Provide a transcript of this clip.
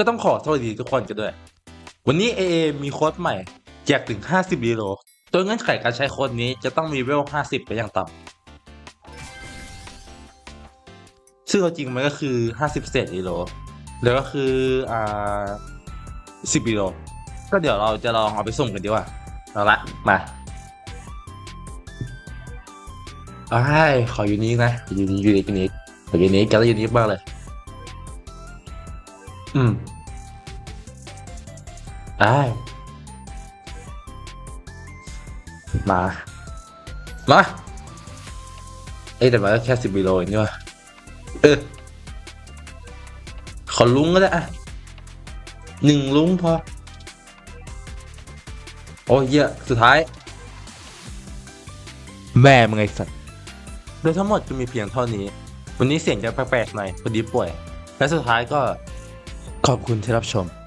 ก็ต้องขอสวัสดีทุกคนกันด้วย วันนี้ AA มีโค้ดใหม่แจกถึง 50ยูโรโดยเงื่อนไขการใช้โค้ดนี้จะต้องมีเวล 50 ไปอย่างต่ำซึ่งเอจริงมันก็คือ 50เศษยูโรแล้วก็คืออ่า10ยูโรก็เดี๋ยวเราจะลองเอาไปส่งกันดีกว่าเอาละมาไอ้ายขอยูนิคนะยูนิคยูนิคยูนิคขอยูนิคแกแล้วยูนิคมากเลย อืมไอ้ายมา มา เอ้ยแต่มันก็แค่สิบกิโลเองนี่วะเออ ขอลุงก็ได้อะหนึ่งลุงพอ โอ้ยเหี้ยสุดท้าย แม่มึงไอ้สัตว์โดยทั้งหมดจะมีเพียงเท่านี้ วันนี้เสียงจะแปลกๆหน่อยพอดีป่วย และสุดท้ายก็ ขอบคุณที่รับชม